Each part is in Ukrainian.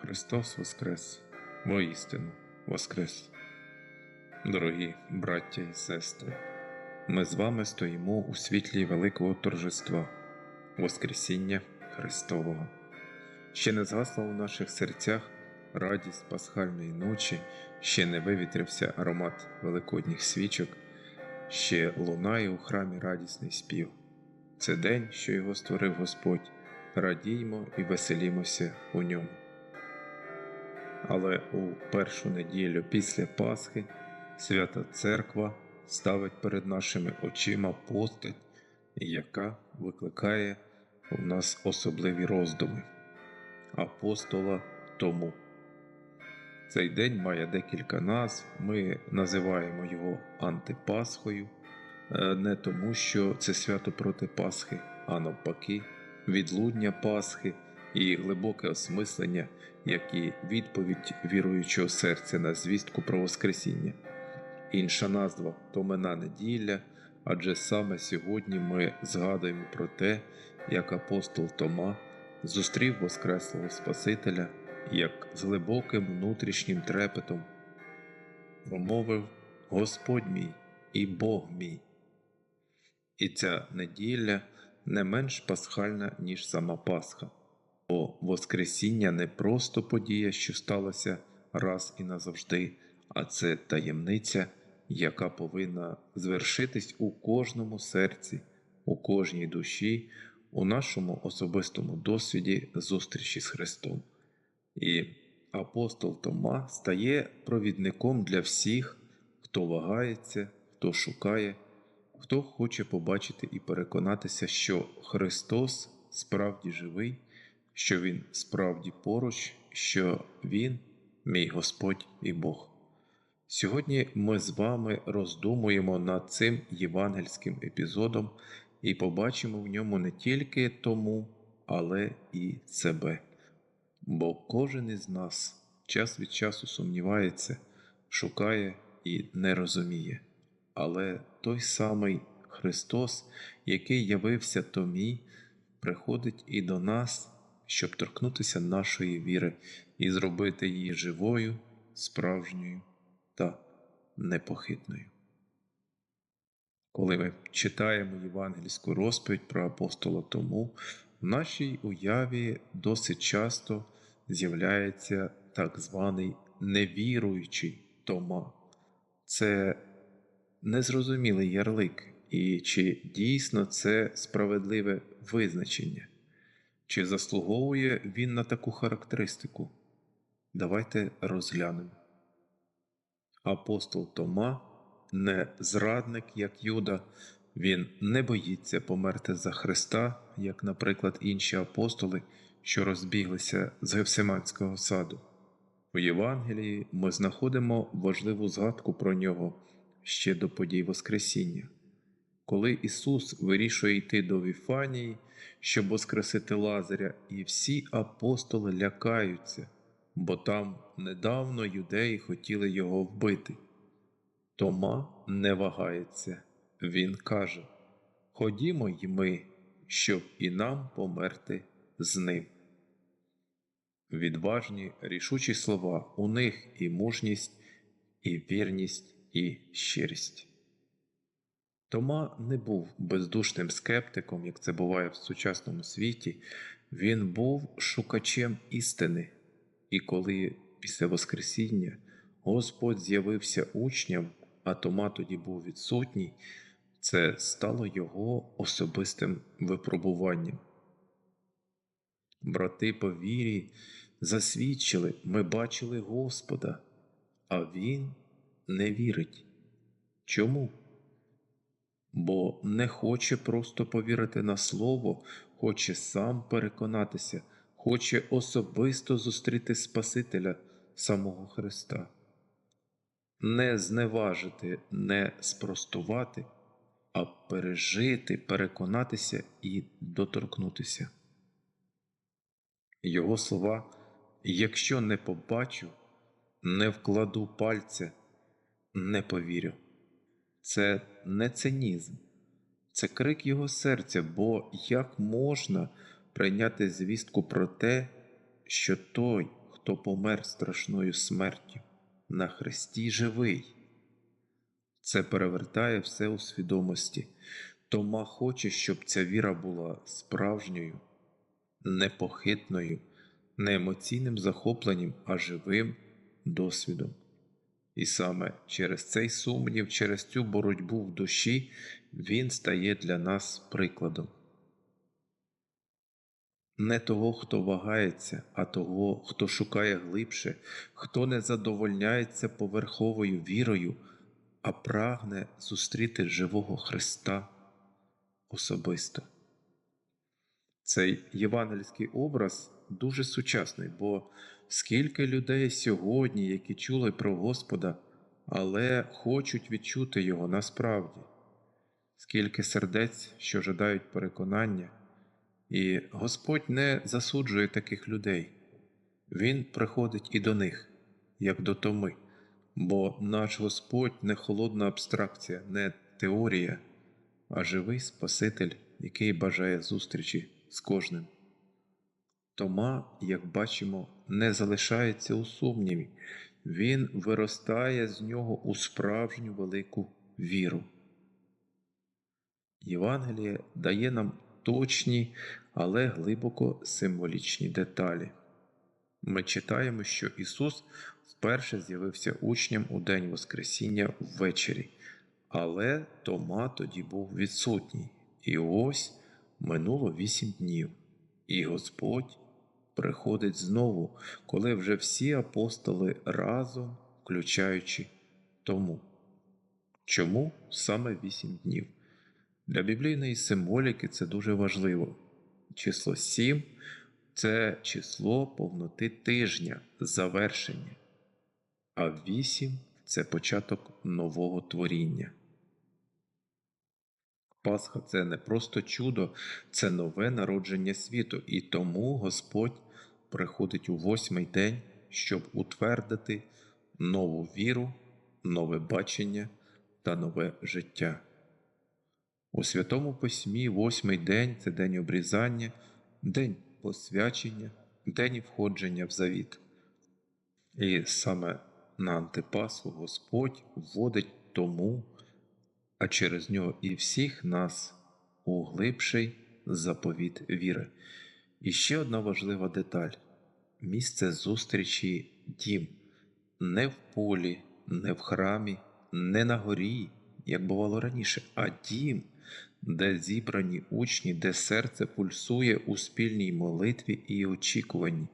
Христос Воскрес, воістину Воскрес. Дорогі браття і сестри, ми з вами стоїмо у світлі великого торжества, Воскресіння Христового. Ще не згасла у наших серцях радість пасхальної ночі, ще не вивітрився аромат великодніх свічок, ще лунає у храмі радісний спів. Це день, що його створив Господь. Радіймо і веселімося у ньому. Але у першу неділю після Пасхи Свята Церква ставить перед нашими очима постать, яка викликає у нас особливі роздуми апостола Тому. Цей день має декілька назв. Ми називаємо його Антипасхою, е, не тому, що це свято проти Пасхи, а навпаки, відлудня Пасхи і глибоке осмислення, як і відповідь віруючого серця на звістку про Воскресіння. Інша назва Томена неділя, адже саме сьогодні ми згадуємо про те, як апостол Тома зустрів Воскреслого Спасителя, як з глибоким внутрішнім трепетом промовив Господь мій і Бог мій. І ця неділя не менш пасхальна, ніж сама Пасха, бо Воскресіння не просто подія, що сталася раз і назавжди, а це таємниця, яка повинна звершитись у кожному серці, у кожній душі, у нашому особистому досвіді зустрічі з Христом. І апостол Тома стає провідником для всіх, хто вагається, хто шукає, хто хоче побачити і переконатися, що Христос справді живий, що Він справді поруч, що Він мій Господь і Бог. Сьогодні ми з вами роздумуємо над цим євангельським епізодом і побачимо в ньому не тільки тому, але і себе. Бо кожен із нас час від часу сумнівається, шукає і не розуміє. Але той самий Христос, який явився Томі, приходить і до нас, щоб торкнутися нашої віри і зробити її живою, справжньою та непохитною. Коли ми читаємо євангельську розповідь про апостола Тому, в нашій уяві досить часто з'являється так званий невіруючий Тома. Це незрозумілий ярлик, і чи дійсно це справедливе визначення, чи заслуговує він на таку характеристику? Давайте розглянемо. Апостол Тома не зрадник, як Юда, він не боїться померти за Христа, як, наприклад, інші апостоли, що розбіглися з Гевсиманського саду. У Євангелії ми знаходимо важливу згадку про нього ще до подій Воскресіння. Коли Ісус вирішує йти до Віфанії, щоб воскресити Лазаря, і всі апостоли лякаються, бо там недавно юдеї хотіли його вбити. Тома не вагається, він каже Ходімо й ми, щоб і нам померти з ним. Відважні рішучі слова у них і мужність, і вірність, і щирість. Тома не був бездушним скептиком, як це буває в сучасному світі, він був шукачем істини, і коли після Воскресіння Господь з'явився учням, а Тома тоді був відсутній, це стало його особистим випробуванням. Брати по вірі засвідчили, ми бачили Господа, а Він не вірить. Чому? Бо не хоче просто повірити на слово, хоче сам переконатися, хоче особисто зустріти Спасителя самого Христа. Не зневажити, не спростувати, а пережити, переконатися і доторкнутися. Його слова, якщо не побачу, не вкладу пальця, не повірю. Це не цинізм, це крик його серця, бо як можна прийняти звістку про те, що той, хто помер страшною смертю, на хресті живий. Це перевертає все у свідомості. Тома хоче, щоб ця віра була справжньою, непохитною, не емоційним захопленням, а живим досвідом. І саме через цей сумнів, через цю боротьбу в душі він стає для нас прикладом. Не того, хто вагається, а того, хто шукає глибше, хто не задовольняється поверховою вірою, а прагне зустріти живого Христа особисто. Цей євангельський образ дуже сучасний, бо скільки людей сьогодні, які чули про Господа, але хочуть відчути Його насправді, скільки сердець, що жадають переконання, і Господь не засуджує таких людей, Він приходить і до них, як до Томи, бо наш Господь не холодна абстракція, не теорія, а живий Спаситель, який бажає зустрічі з кожним. Тома, як бачимо, не залишається у сумніві, він виростає з нього у справжню велику віру. Євангеліє дає нам точні, але глибоко символічні деталі. Ми читаємо, що Ісус вперше з'явився учням у день Воскресіння ввечері, але Тома тоді був відсутній. І ось минуло вісім днів, і Господь приходить знову, коли вже всі апостоли разом, включаючи тому. Чому саме вісім днів? Для біблійної символіки це дуже важливо. Число 7 це число повноти тижня, завершення, а 8 це початок нового творіння. Пасха це не просто чудо, це нове народження світу, і тому Господь приходить у восьмий день, щоб утвердити нову віру, нове бачення та нове життя. У Святому Письмі восьмий день це день обрізання, день посвячення, день входження в завіт. І саме на Антипасху Господь вводить тому, а через нього і всіх нас у глибший заповіт віри. І ще одна важлива деталь. Місце зустрічі дім, не в полі, не в храмі, не на горі, як бувало раніше, а дім, де зібрані учні, де серце пульсує у спільній молитві і очікуванні.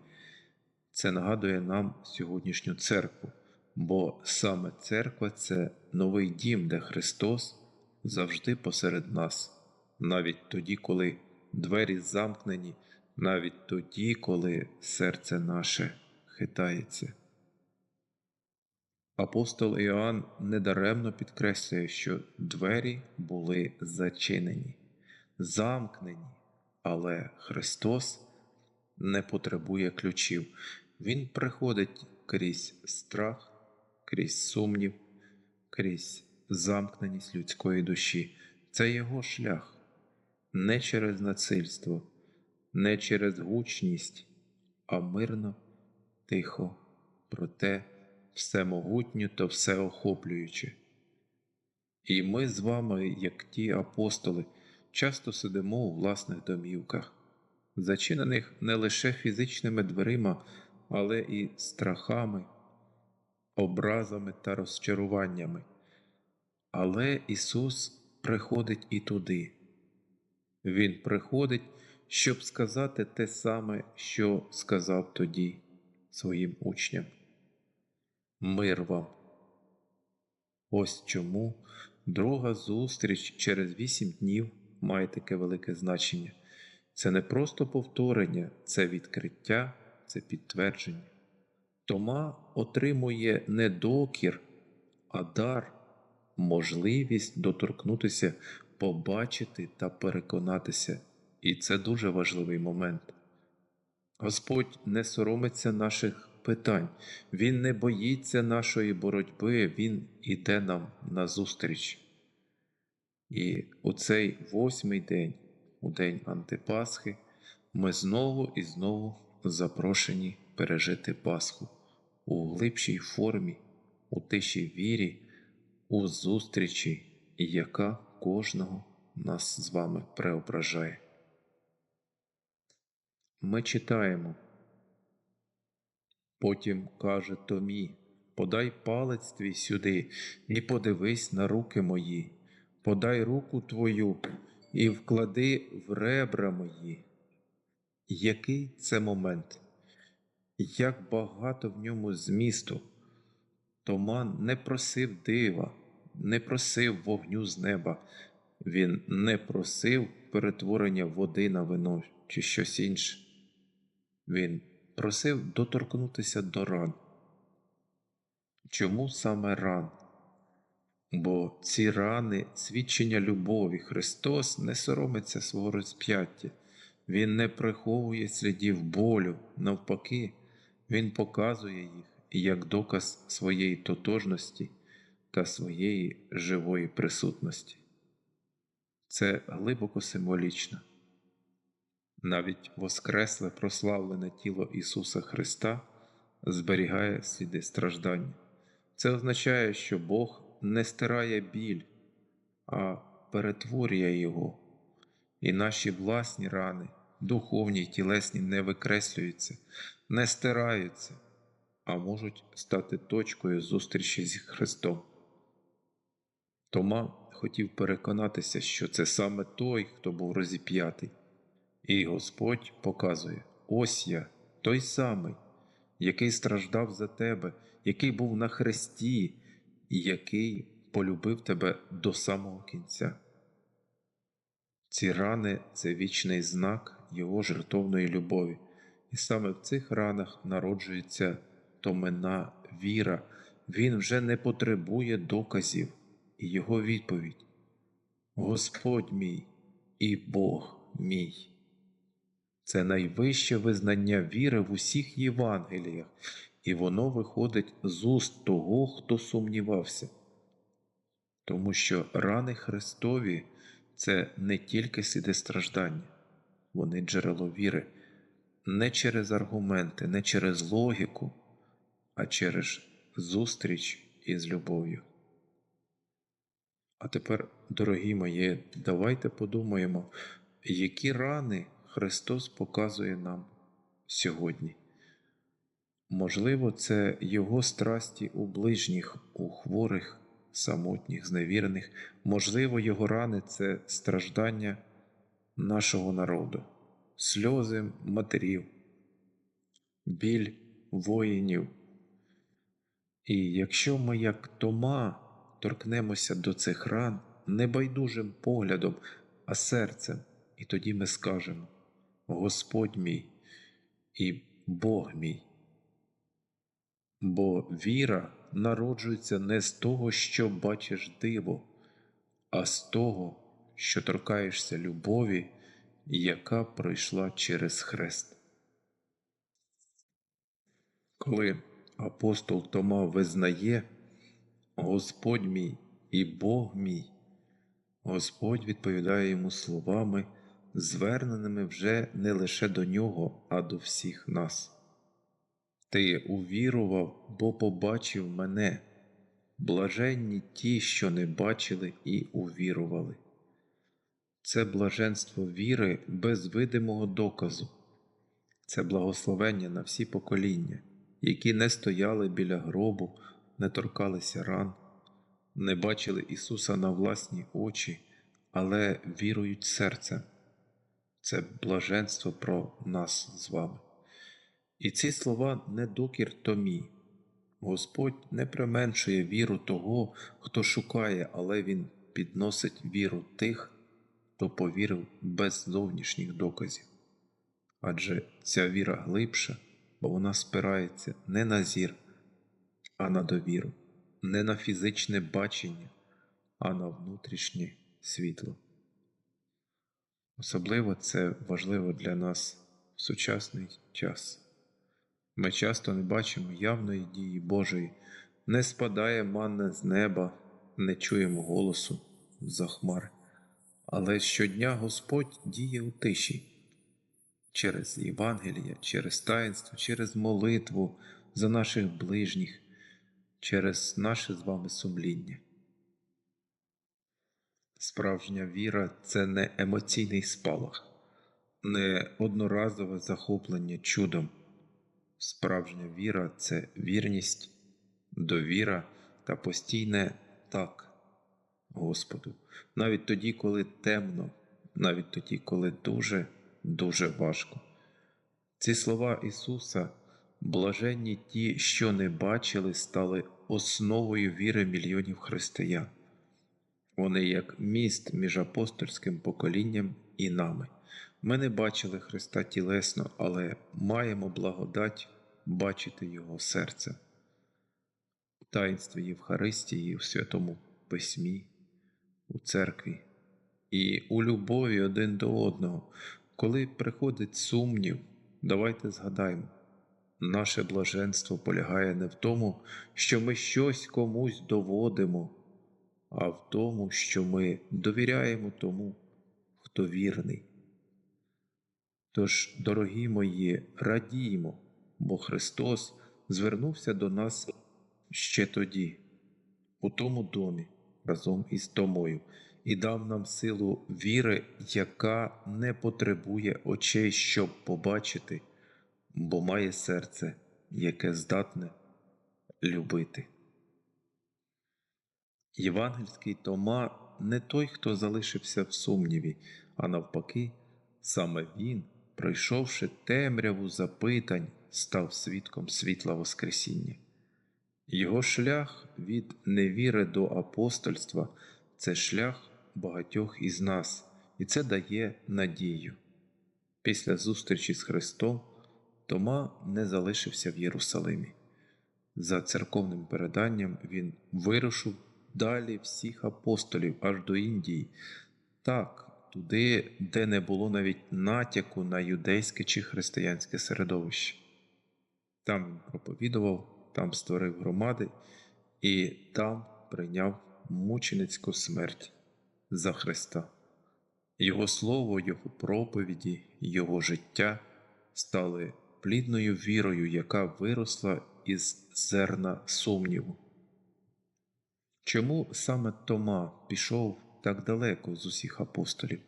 Це нагадує нам сьогоднішню церкву, бо саме церква це новий дім, де Христос завжди посеред нас, навіть тоді, коли двері замкнені, навіть тоді, коли серце наше хитається. Апостол Іоанн недаремно підкреслює, що двері були зачинені, замкнені, але Христос не потребує ключів. Він приходить крізь страх, крізь сумнів, крізь замкненість людської душі. Це його шлях не через насильство, не через гучність, а мирно, тихо, проте всемогутню та всеохоплююче. І ми з вами, як ті апостоли, часто сидимо у власних домівках, зачинених не лише фізичними дверима, але і страхами, образами та розчаруваннями. Але Ісус приходить і туди. Він приходить, щоб сказати те саме, що сказав тоді своїм учням. Мир вам. Ось чому друга зустріч через вісім днів має таке велике значення. Це не просто повторення, це відкриття, це підтвердження. Тома отримує не докір, а дар, можливість доторкнутися, побачити та переконатися. І це дуже важливий момент. Господь не соромиться наших питань, Він не боїться нашої боротьби, Він іде нам назустріч. І у цей восьмий день, у день Антипасхи, ми знову і знову запрошені пережити Пасху у глибшій формі, у тишій вірі, у зустрічі, яка кожного нас з вами преображає. Ми читаємо. Потім каже Томі, подай палець твій сюди і подивись на руки мої, подай руку твою і вклади в ребра мої. Який це момент? Як багато в ньому змісту. Томан не просив дива, не просив вогню з неба, він не просив перетворення води на вино чи щось інше. Він просив доторкнутися до ран. Чому саме ран? Бо ці рани свідчення любові. Христос не соромиться свого розп'яття, Він не приховує слідів болю, навпаки, Він показує їх як доказ своєї тотожності та своєї живої присутності. Це глибоко символічно. Навіть воскресле прославлене тіло Ісуса Христа зберігає сліди страждання. Це означає, що Бог не стирає біль, а перетворює його, і наші власні рани, духовні й тілесні, не викреслюються, не стираються, а можуть стати точкою зустрічі з Христом. Тома хотів переконатися, що це саме той, хто був розіп'ятий. І Господь показує: ось я, той самий, який страждав за тебе, який був на хресті, і який полюбив тебе до самого кінця. Ці рани це вічний знак Його жертовної любові, і саме в цих ранах народжується томена віра, Він вже не потребує доказів, і Його відповідь Господь мій і Бог мій. Це найвище визнання віри в усіх Євангеліях, і воно виходить з уст того, хто сумнівався. Тому що рани Христові це не тільки сліди страждання, вони джерело віри, не через аргументи, не через логіку, а через зустріч із любов'ю. А тепер, дорогі мої, давайте подумаємо, які рани Христос показує нам сьогодні. Можливо, це Його страсті у ближніх, у хворих, самотніх, зневірених, можливо, Його рани це страждання нашого народу, сльози матерів, біль воїнів. І якщо ми, як Тома, торкнемося до цих ран не байдужим поглядом, а серцем, і тоді ми скажемо Господь мій і Бог мій. Бо віра народжується не з того, що бачиш диво, а з того, що торкаєшся любові, яка пройшла через хрест. Коли апостол Тома визнає Господь мій і Бог мій, Господь відповідає йому словами, зверненими вже не лише до нього, а до всіх нас. Ти увірував, бо побачив мене, блаженні ті, що не бачили і увірували. Це блаженство віри без видимого доказу, це благословення на всі покоління, які не стояли біля гробу, не торкалися ран, не бачили Ісуса на власні очі, але вірують серцем. Це блаженство про нас з вами. І ці слова не докір Томі. Господь не применшує віру того, хто шукає, але Він підносить віру тих, хто повірив без зовнішніх доказів. Адже ця віра глибша, бо вона спирається не на зір, а на довіру, не на фізичне бачення, а на внутрішнє світло. Особливо це важливо для нас в сучасний час. Ми часто не бачимо явної дії Божої, не спадає манна з неба, не чуємо голосу за хмар. Але щодня Господь діє у тиші. через Євангеліє, через таїнство, через молитву за наших ближніх, через наше з вами сумління. Справжня віра це не емоційний спалах, не одноразове захоплення чудом. Справжня віра це вірність, довіра та постійне так Господу, навіть тоді, коли темно, навіть тоді, коли дуже, дуже важко. Ці слова Ісуса, блаженні ті, що не бачили, стали основою віри мільйонів християн. Вони як міст між апостольським поколінням і нами. Ми не бачили Христа тілесно, але маємо благодать бачити Його серце. У таїнстві Євхаристії, у Святому Письмі, у церкві і у любові один до одного. Коли приходить сумнів, давайте згадаємо, наше блаженство полягає не в тому, що ми щось комусь доводимо, а в тому, що ми довіряємо тому, хто вірний. Тож, дорогі мої, радіймо, бо Христос звернувся до нас ще тоді, у тому домі, разом із Томою, і дав нам силу віри, яка не потребує очей, щоб побачити, бо має серце, яке здатне любити. Євангельський Тома не той, хто залишився в сумніві, а навпаки, саме він, пройшовши темряву запитань, став свідком світла Воскресіння. Його шлях від невіри до апостольства це шлях багатьох із нас, і це дає надію. Після зустрічі з Христом Тома не залишився в Єрусалимі. За церковним переданням він вирушив далі всіх апостолів аж до Індії, так, туди, де не було навіть натяку на юдейське чи християнське середовище. Там він проповідував, там створив громади і там прийняв мученицьку смерть за Христа. Його слово, Його проповіді, Його життя стали плідною вірою, яка виросла із зерна сумніву. Чому саме Тома пішов так далеко з усіх апостолів?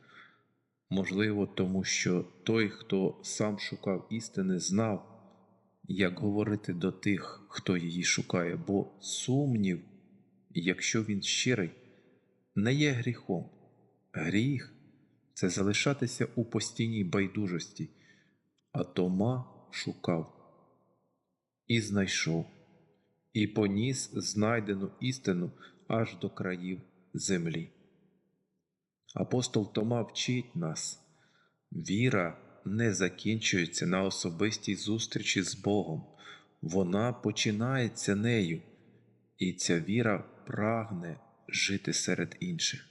Можливо, тому що той, хто сам шукав істини, знав, як говорити до тих, хто її шукає, бо сумнів, якщо він щирий, не є гріхом. Гріх це залишатися у постійній байдужості, а Тома шукав і знайшов, і поніс знайдену істину аж до країв землі. Апостол Тома вчить нас, віра не закінчується на особистій зустрічі з Богом, вона починається нею, і ця віра прагне жити серед інших.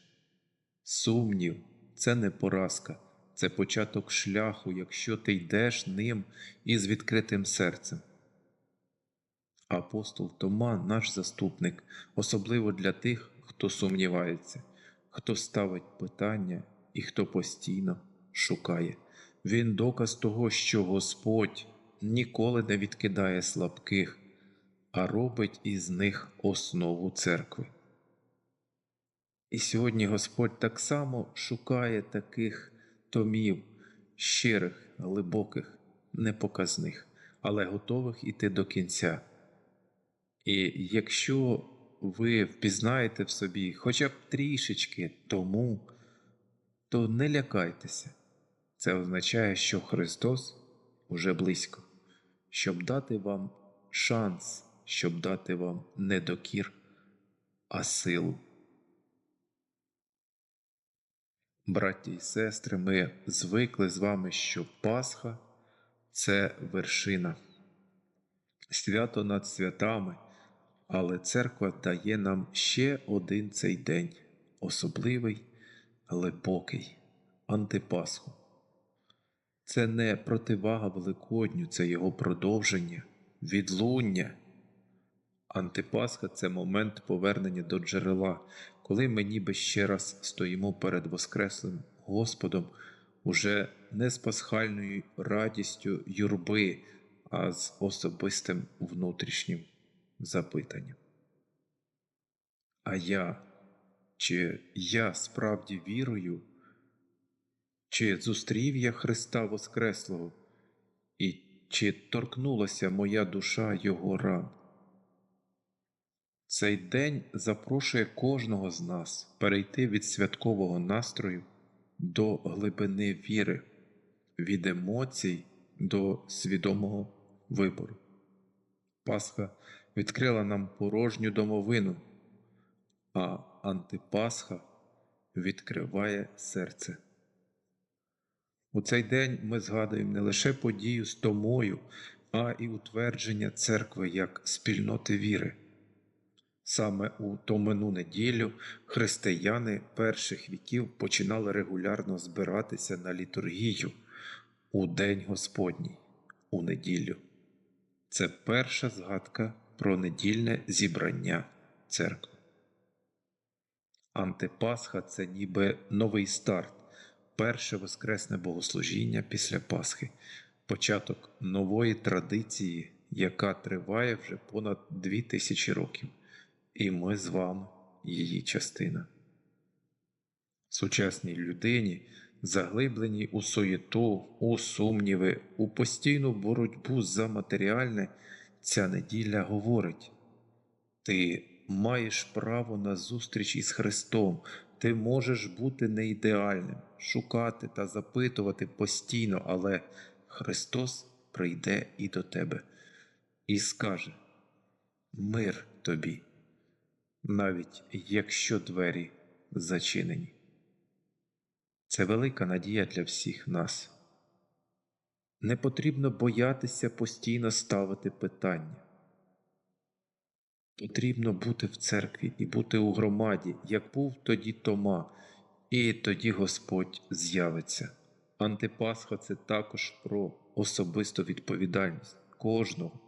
Сумнів це не поразка, це початок шляху, якщо ти йдеш ним із відкритим серцем. Апостол Тома наш заступник, особливо для тих, хто сумнівається, хто ставить питання і хто постійно шукає. Він доказ того, що Господь ніколи не відкидає слабких, а робить із них основу церкви. І сьогодні Господь так само шукає таких томів, щирих, глибоких, непоказних, але готових іти до кінця. І якщо ви впізнаєте в собі хоча б трішечки тому, то не лякайтеся. Це означає, що Христос уже близько, щоб дати вам шанс, щоб дати вам не докір, а силу. Браті і сестри, ми звикли з вами, що Пасха це вершина, свято над святами, але церква дає нам ще один цей день, особливий, глибокий, антипасху. Це не противага Великодню, це його продовження, відлуння. Антипасха це момент повернення до джерела, коли ми ніби ще раз стоїмо перед Воскреслим Господом уже не з пасхальною радістю юрби, а з особистим внутрішнім запитанням. А я, чи я справді вірую, чи зустрів я Христа Воскреслого, і чи торкнулася моя душа Його ран? Цей день запрошує кожного з нас перейти від святкового настрою до глибини віри, від емоцій до свідомого вибору. Пасха відкрила нам порожню домовину, а антипасха відкриває серце. У цей день ми згадуємо не лише подію з Томою, а і утвердження церкви як спільноти віри. Саме у Томину неділю християни перших віків починали регулярно збиратися на літургію у День Господній, у неділю. Це перша згадка про недільне зібрання церкви. Антипасха це ніби новий старт, перше воскресне богослужіння після Пасхи, початок нової традиції, яка триває вже понад дві тисячі років, і ми з вами її частина. Сучасній людині, заглибленій у суєту, у сумніви, у постійну боротьбу за матеріальне, ця неділя говорить: ти маєш право на зустріч із Христом, ти можеш бути неідеальним, шукати та запитувати постійно, але Христос прийде і до тебе і скаже: Мир тобі, навіть якщо двері зачинені. Це велика надія для всіх нас. Не потрібно боятися постійно ставити питання. Потрібно бути в церкві і бути у громаді, як був тоді Тома, і тоді Господь з'явиться. Антипасха це також про особисту відповідальність кожного.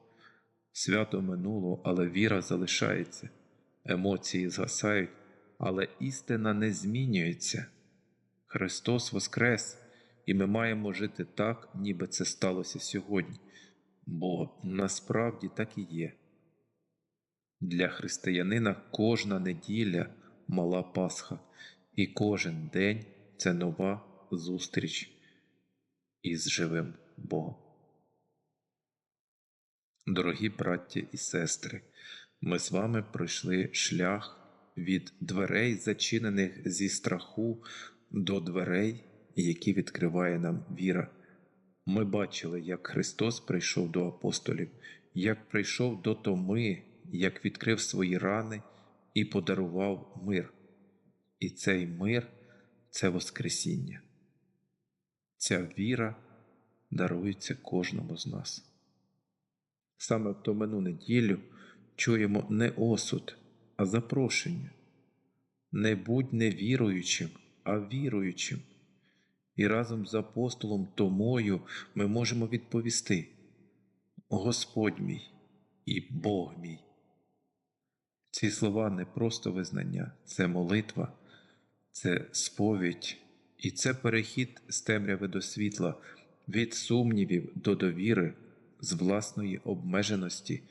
Свято минуло, але віра залишається, емоції згасають, але істина не змінюється. Христос Воскрес, і ми маємо жити так, ніби це сталося сьогодні, бо насправді так і є. Для християнина кожна неділя мала Пасха, і кожен день це нова зустріч із живим Богом. Дорогі браття і сестри, ми з вами пройшли шлях від дверей, зачинених зі страху, до дверей, які відкриває нам віра. Ми бачили, як Христос прийшов до апостолів, як прийшов до Томи, як відкрив свої рани і подарував мир. І цей мир це Воскресіння. Ця віра дарується кожному з нас. Саме в Томину неділю чуємо не осуд, а запрошення. Не будь невіруючим, а віруючим. І разом з апостолом Томою ми можемо відповісти: Господь мій і Бог мій. Ці слова не просто визнання, це молитва, це сповідь і це перехід з темряви до світла, від сумнівів до довіри, з власної обмеженості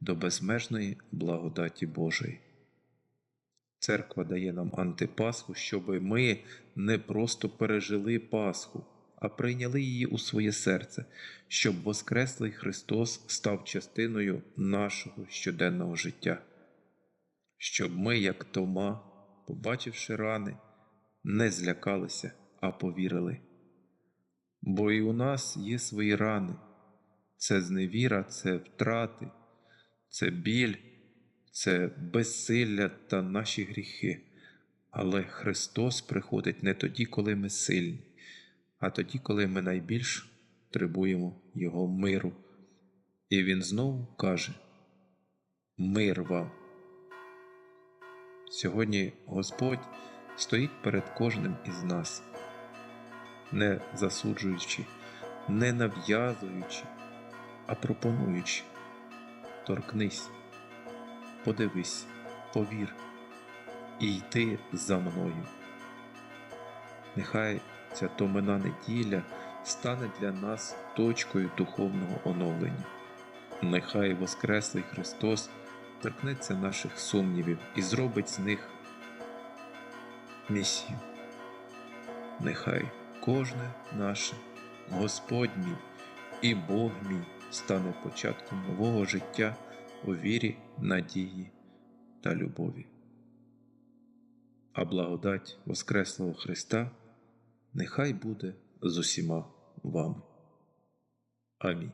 до безмежної благодаті Божої. Церква дає нам антипасху, щоб ми не просто пережили Пасху, а прийняли її у своє серце, щоб Воскреслий Христос став частиною нашого щоденного життя, щоб ми, як Тома, побачивши рани, не злякалися, а повірили. Бо і у нас є свої рани, це зневіра, це втрати, це біль це безсилля та наші гріхи. Але Христос приходить не тоді, коли ми сильні, а тоді, коли ми найбільш требуємо Його миру. І Він знову каже: Мир вам. Сьогодні Господь стоїть перед кожним із нас, не засуджуючи, не нав'язуючи, а пропонуючи. Торкнись подивись, повір і йти за мною. Нехай ця томина неділя стане для нас точкою духовного оновлення. Нехай Воскреслий Христос торкнеться наших сумнівів і зробить з них місію. Нехай кожне наше Господь мій і Бог мій стане початком нового життя у вірі, надії та любові. А благодать Воскреслого Христа нехай буде з усіма вами. Амінь.